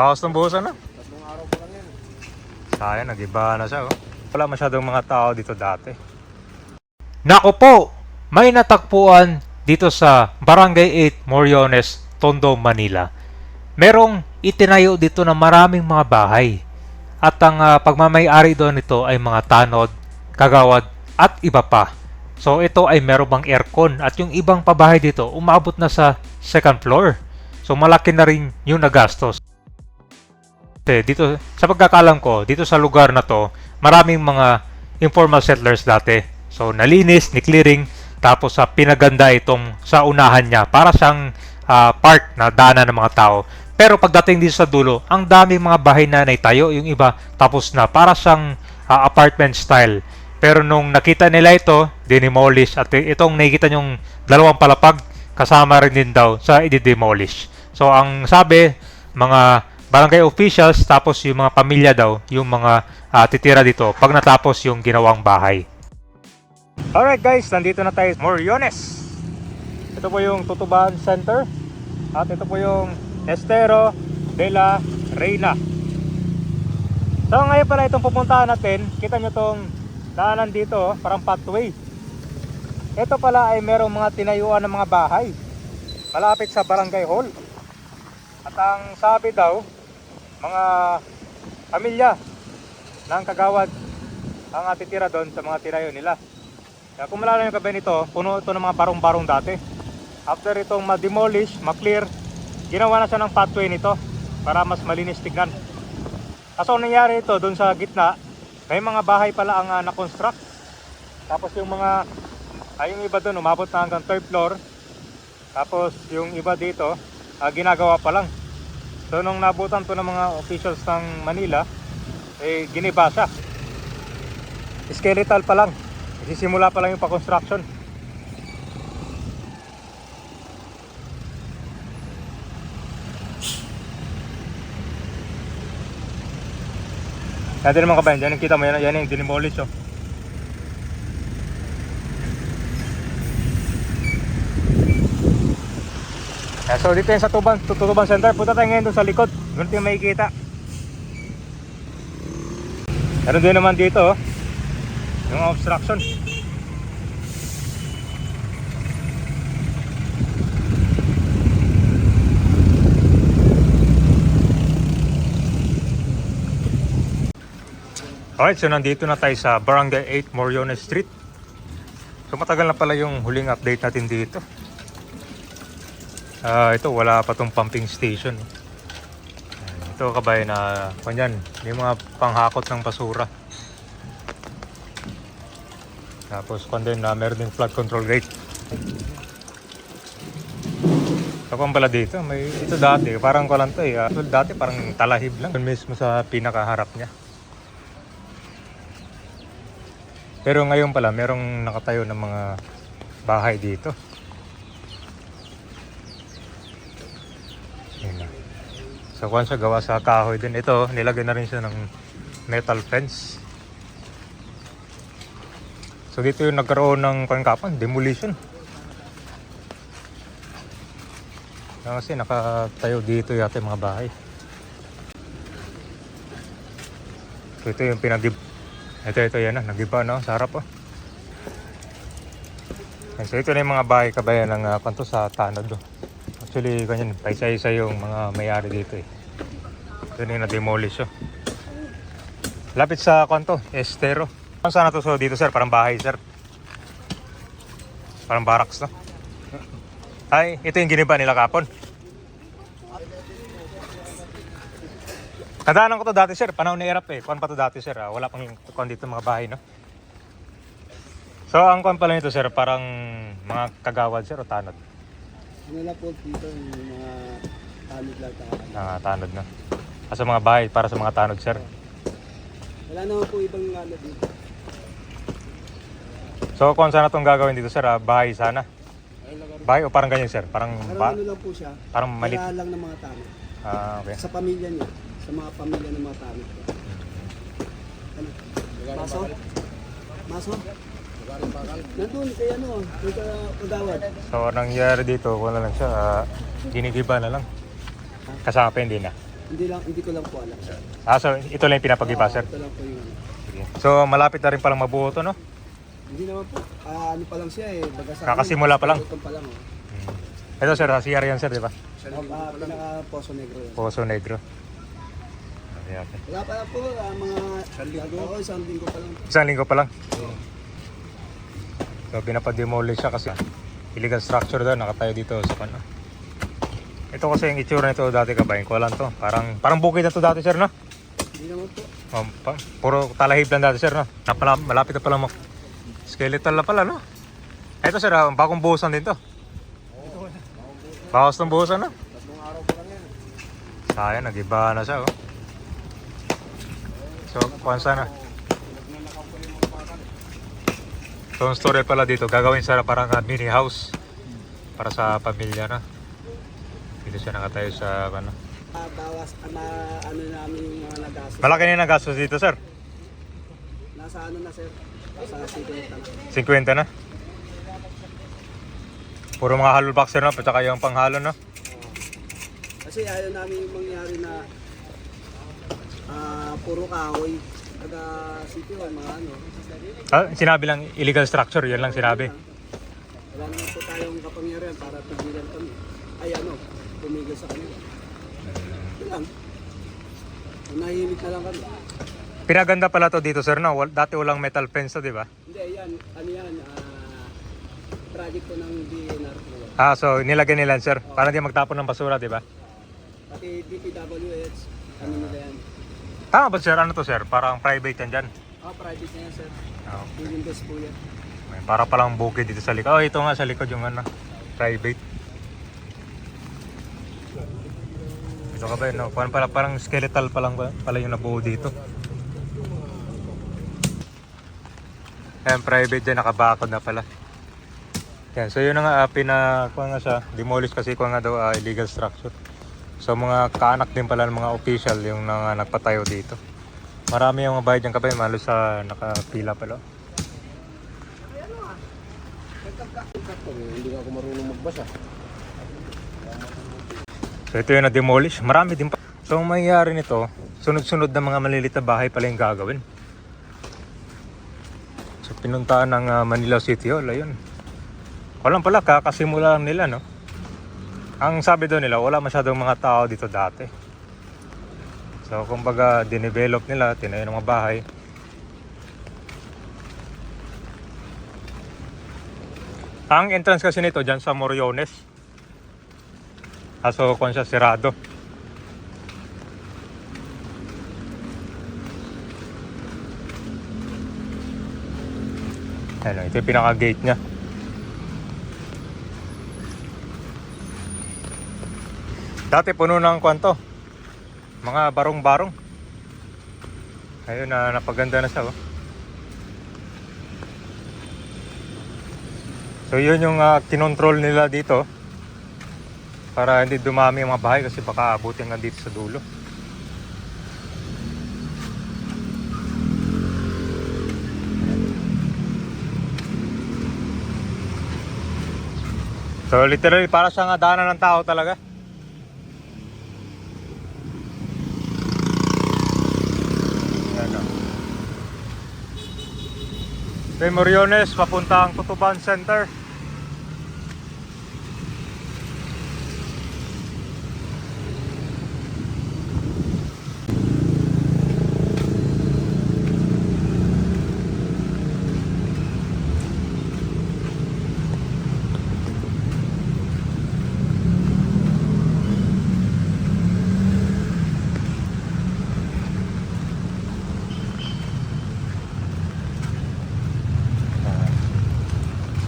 Bawas ng buhusan na. Tatlong araw pa lang yan. Sayang, nag-iba na siya. Oh. Wala masyadong mga tao dito dati. Nako po! May natagpuan dito sa Barangay 8 Moriones, Tondo, Manila. Merong itinayo dito na maraming mga bahay. At ang ah, pagmamayari doon nito ay mga tanod, kagawad at iba pa. So ito ay meron bang aircon at yung ibang pabahay dito umabot na sa second floor. So malaki na rin yung nagastos. Kasi dito sa pagkakalam ko, dito sa lugar na to, maraming mga informal settlers dati. So nalinis, ni clearing, tapos sa pinaganda itong sa unahan niya para siyang ah, park na daanan ng mga tao. Pero pagdating dito sa dulo, ang daming mga bahay na naitayo, yung iba tapos na para siyang ah, apartment style. Pero nung nakita nila ito, dinemolish at itong nakikita yung dalawang palapag kasama rin din daw sa i-demolish. So ang sabi, mga barangay officials tapos yung mga pamilya daw yung mga ah, titira dito pag natapos yung ginawang bahay. Alright guys, nandito na tayo sa Moriones. Ito po yung Tutuban Center at ito po yung Estero de la Reina. So ngayon pala itong pupuntahan natin, kita nyo tong daanan dito, oh, parang pathway. Ito pala ay merong mga tinayuan ng mga bahay malapit sa barangay hall. At ang sabi daw, mga pamilya ng kagawad ang atitira doon sa mga tirayo nila. Kaya kung malala nyo kabe nito, puno ito ng mga barong-barong dati. After itong ma-demolish, ma-clear, ginawa na siya ng pathway nito para mas malinis tignan. Kaso ang nangyari ito doon sa gitna, may mga bahay pala ang uh, na-construct. Tapos yung mga, ay yung iba doon umabot na hanggang third floor. Tapos yung iba dito, ah, ginagawa pa lang. So nung nabutan to ng mga officials ng Manila, eh giniba siya. Skeletal pa lang. Isisimula pa lang yung pa-construction. Din mga kabayan, yan yung kita mo, yan, yan yung dinimolish oh. Yeah, so dito yung sa Tuban, Tutuban Center, punta tayo ngayon sa likod. Doon yung makikita. Meron din naman dito, oh. yung obstruction. Alright, so nandito na tayo sa Barangay 8 Moriones Street. So matagal na pala yung huling update natin dito. Ah, ito wala pa tong pumping station. Ito kabay na kanyan, may mga panghakot ng basura. Tapos kung din na meron din flood control gate. Kung pala dito, may ito dati, parang ko to eh. ah, ito dati parang talahib lang. Doon mismo sa pinakaharap niya. Pero ngayon pala, merong nakatayo ng mga bahay dito. Yun na. So kung siya gawa sa kahoy din, ito nilagay na rin siya ng metal fence. So dito yung nagkaroon ng pangkapan, demolition. Ah, Kasi nakatayo dito yata mga bahay. So ito yung pinag Ito, ito yan na, nagiba no, sa harap oh. So ito na yung mga bahay kabayan ng uh, kanto sa tanod oh. Actually, ganyan, paisa-isa yung mga may-ari dito eh. Ito na yung na-demolish oh. Lapit sa kanto, Estero. Ano sana to so dito sir? Parang bahay sir. Parang barracks no? Ay, ito yung giniba nila kapon. Kadaanan ko to dati sir, panahon ni Erap eh. Kuan pa to dati sir, ah. wala pang kuan dito mga bahay no. So ang kuan pala nito sir, parang mga kagawad sir o tanod. Lang po dito yung mga tanod lang tayo. Ah, tanod na. Ah, sa mga bahay para sa mga tanod sir. Wala naman po ibang ano dito. So kung sana tong gagawin dito sir, ah, bahay sana. Bahay o parang ganyan sir, parang Pero ba ano lang po siya. parang malit. Kaya lang ng mga tanod. Ah, okay. Sa pamilya niya. Sa mga pamilya ng mga tanod. Ano? Maso? Maso? Nandun kay ano, kay ka- kagawad. So anong nangyari dito, wala lang siya, ah, ginigiba na lang. Kasama pa hindi na. Hindi lang, hindi ko lang po alam. sir. Ah, so ito lang yung pinapagiba, Oo, sir. Ito lang po yung ano. Sige. So malapit na rin palang mabuo to, no? Hindi naman po. Ah, ano pa lang siya eh. Baga sa Kakasimula pa lang. Ito pa lang oh. Hmm. Ito, sir, ah, CR yan, sir, di ba? Ah, pinaka Poso Negro yan. Poso Negro. Okay, okay. Wala pa lang po. ah, mga isang linggo. Oo, isang linggo pa lang. Isang linggo pa lang. So pinapademolish siya kasi illegal structure daw nakatayo dito sa kano. Ito kasi yung itsura nito dati kabayan ko lang to. Parang parang bukid na to dati sir no? Hindi naman po. Um, pa, puro talahib lang dati sir no. Napala, malapit na pala mo. Skeletal na pala no. Ito sir, ah, bagong buhusan din to. Bawas ng buhusan no. Tatlong araw pa lang yan. Sayang, nag-iba na siya oh. So, kuhan sana. So, ang story pala dito, gagawin sana parang ah, mini house para sa pamilya na. Dito siya nakatayo sa ano. Ah, bawas, ah, ma- ano namin yung mga nagastos. Malaki na yung nagastos dito, sir. Nasa ano na sir? Nasa secret na. 50 na. Puro mga hollow boxer na, pati yung panghalo no. Kasi ayaw namin yung mangyari na ah, puro kahoy. Taga city hall, mga ano. Ah, sinabi lang illegal structure, yun lang sinabi. Wala naman po tayong kapangyarihan para pigilan kami. Ay ano, tumigil sa kanila. Yun lang. Nahihimik na lang kami. Pinaganda pala to dito, sir, no? Wal- Dati walang metal fence to, di ba? Hindi, yan, ano yan, ah, project ko ng DNR po. yan. Ah, so nilagyan nila, sir, para hindi magtapon ng basura, di ba? Pati DPWH, ano nila yan. Tama ba, sir? Ano to, sir? Parang private yan dyan. Ah, project na yan sir. Oh. Windows po yan. May para palang bukid dito sa likod. Oh, ito nga sa likod yung ano, private. Ito ka ba yun? No? Parang, parang, parang skeletal pa lang? Pala yung nabuo dito. Ayan, private dyan, nakabakod na pala. Yan, so yun na nga, uh, pina, kuha nga siya, demolish kasi kuha nga daw ah, illegal structure. So mga kaanak din pala ng mga official yung na, nagpatayo dito. Marami yung mga bahay dyan kabay, malo sa nakapila pala. Hindi ako marunong magbasa. So ito yung na-demolish. Marami din pa. So ang mangyayari nito, sunod-sunod na mga maliliit na bahay pala yung gagawin. So pinuntaan ng ah, Manila City Hall, ayun. Walang pala, kakasimula lang nila, no? Ang sabi doon nila, wala masyadong mga tao dito dati. So kumbaga, dinevelop nila, tinayo ng mga bahay. Ang entrance kasi nito dyan sa Moriones. Kaso kung siya sirado. Ano, ito yung pinaka-gate niya. Dati puno ng kwanto. Mga barong-barong. Ayun na napaganda na siya. Oh. So yun yung uh, kinontrol nila dito para hindi dumami ang mga bahay kasi baka abutin nga dito sa dulo. So literally para sa nga daanan ng tao talaga. Yan o. Kay Moriones, papuntang Tutuban Center.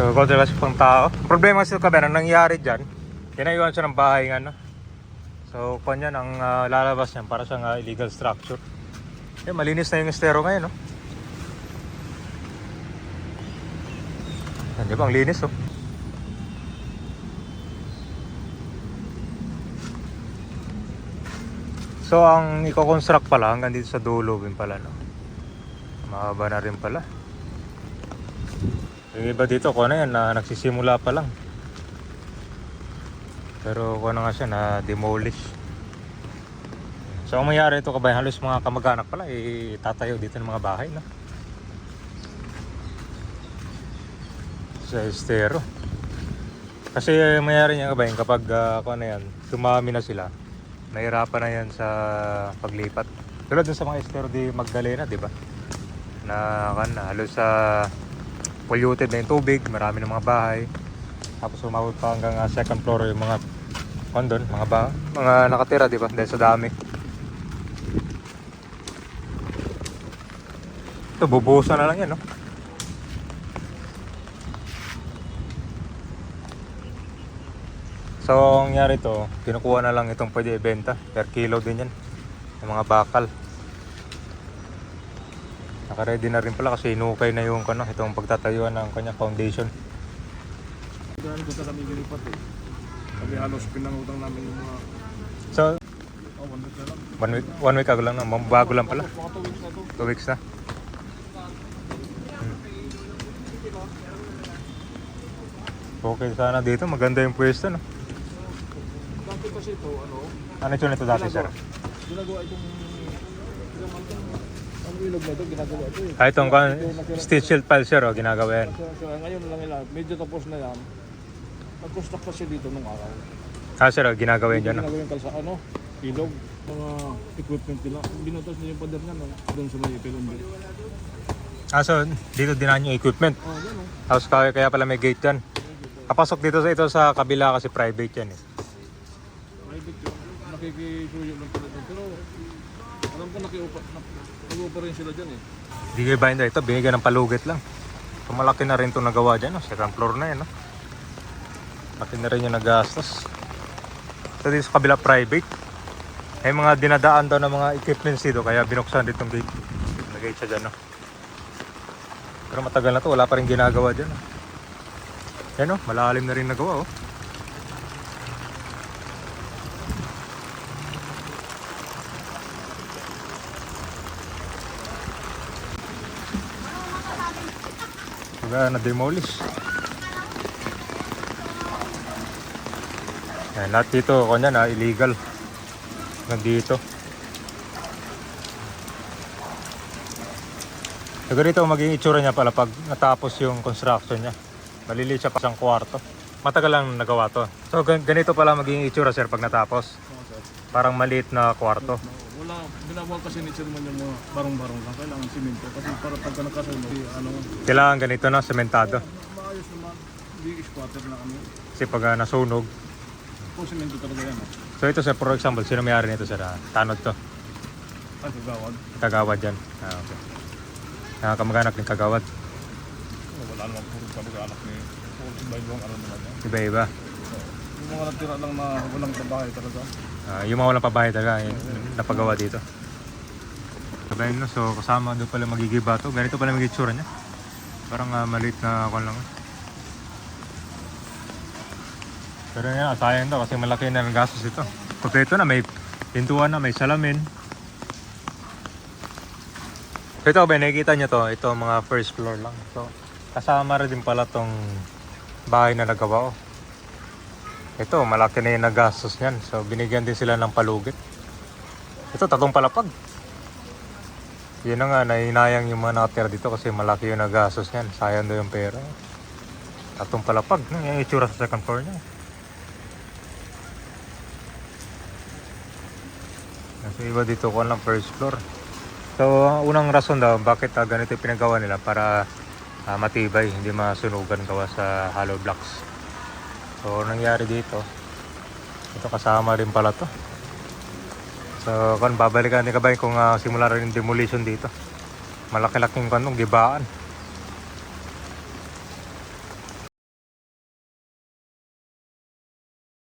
So, lang pang tao. Problema sa ang nangyari dyan, tinayuan siya ng bahay ng ano. So, kung yan, ang ah, lalabas niyan para siyang ah, illegal structure. Eh, malinis na yung estero ngayon, no? Di ba? Ang linis, oh. So, ang i-construct pala hanggang dito sa dulo din pala, no? Mahaba na rin pala. Yung iba dito, kung ano yan, na nagsisimula pa lang. Pero kung ano nga siya, na demolish. So ang mangyari ito kabay halos mga kamag-anak pala eh tatayo dito ng mga bahay no. Sa estero. Kasi eh, mangyari niya kabay kapag uh, ano yan, dumami na sila. Nahirapan na yan sa paglipat. Tulad dun sa mga estero di Magdalena, di ba? Na kan halos sa polluted na yung tubig, marami ng mga bahay. Tapos umabot pa hanggang ah, second floor yung mga kondon, mga ba, mga nakatira, di ba? Dahil sa dami. Ito, bubuhusan na lang yan, no? So, ang nangyari to, kinukuha na lang itong pwede ibenta. Per kilo din yan. Yung mga bakal. Nakaready na rin pala kasi inukay na yung ano, itong pagtatayuan ng kanya foundation. Dahil sa kami gilipat eh. Kami halos pinangutang namin yung mga So, oh, one week na lang. one week, one week ago lang na, bago lang pala. Mga two weeks na to. Two weeks na. Hmm. Okay sana dito, maganda yung pwesto, no? Dati kasi ito, ano, Ano ito nito dati, sir? ginagawa itong ilog na ito, ginagawa ito eh. Ah, itong kan- steel shield pile, sir, oh, ginagawa yan. Kaya, kaya ngayon lang nila, medyo tapos na yan. Nag-construct kasi dito nung araw. Ah, sir, oh, ginagawa yan dyan? Ginagawa yung kalsa, ano, ilog, mga equipment nila. Binutas niya yung pader niya, no? doon sa may Pilumbi. Ah, so, dito dinaan yung equipment. Oh, yan oh. Tapos kaya, kaya pala may gate yan. Kapasok dito sa ito sa kabila kasi private yan, eh. Private yun. Nakikisuyo lang pala doon. Pero, alam ko nakiupa, nag-upa rin sila dyan eh. Hindi kayo bayan ito, binigyan ng palugit lang. So, malaki na rin itong nagawa dyan, no? second floor na yan. No? Laki na rin yung nagastos. So dito sa kabila private. May mga dinadaan daw ng mga equipments dito kaya binuksan dito yung gate. Nag-gate siya dyan. No? Pero matagal na to, wala pa rin ginagawa dyan. No? Yan no, malalim na rin nagawa oh. Kaya na-demolish. Yan, lahat dito, kanya na, illegal. Nandito. So ganito ang magiging itsura niya pala pag natapos yung construction niya. Maliliit siya pa siyang kwarto. Matagal lang nagawa to. So gan- ganito pala magiging itsura sir pag natapos. Parang maliit na kwarto. Binawal kasi ni Chairman yung mga barong-barong lang. Kailangan simento. Kasi para pagka nakasunod, di- ano, Kailangan ganito na, sementado. maayos naman. Hindi squatter na ano. Kasi pag ah, nasunog. Kung simento talaga yan. ah. So ito sir, for example, sino may-ari nito sir? Ah, Tanod to. Ay, kagawad. Kagawad yan. Ah, okay. Nakakamag-anak ng kagawad. Oh, wala naman puro kamag-anak ni puro iba-ibang ano naman yan. Iba-iba. Yung mga natira lang na walang trabaho talaga. Ah, yung mga walang pabahay talaga, yung napagawa dito. Sabayin no, so kasama doon pala magigiba to. Ganito pala magiging tsura niya. Parang ah, maliit na kwan lang. Pero yan, sayang daw kasi malaki na ang gastos ito. Kompleto na, may pintuan na, may salamin. Ito, ba, nakikita nyo to, ito mga first floor lang. So, kasama rin din pala tong bahay na nagawa ko. Ito, malaki na yung nagastos niyan. So, binigyan din sila ng palugit. Ito, tatong palapag. Yun na nga, nahinayang yung mga nakatira dito kasi malaki yung nagastos niyan. Sayang daw yung pera. Tatong palapag. No? Yung itsura sa second floor niya. Kasi iba dito ko lang first floor. So, unang rason daw bakit ah, ganito yung pinagawa nila para ah, matibay, hindi masunugan gawa sa hollow blocks. So, nangyari dito, ito kasama rin pala to. So, kan babalikan ni Kabay kung ah, simula rin yung demolition dito. Malaki-laking kanong gibaan.